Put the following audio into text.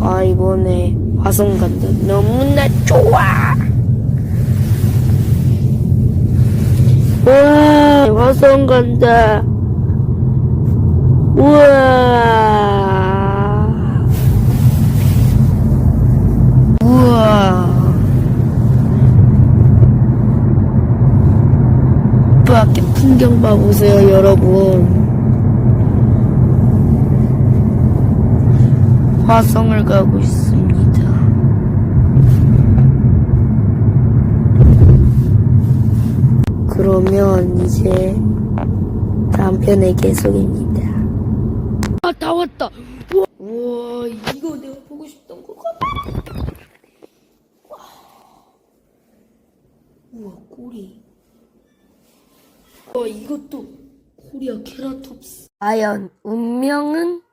아, 이번에 화성 간다. 너무나 좋아! 와, 화성 간다. 우와. 우와. 밖에 풍경 봐보세요, 여러분. 화성을 가고 있습니다. 그러면 이제 다음 편의 계속입니다. 아, 다 왔다. 우와, 우와, 이거 내가 보고 싶던 거가. 와. 우와, 꼬리. 와, 이것도 코리아 케라톱스. 과연 운명은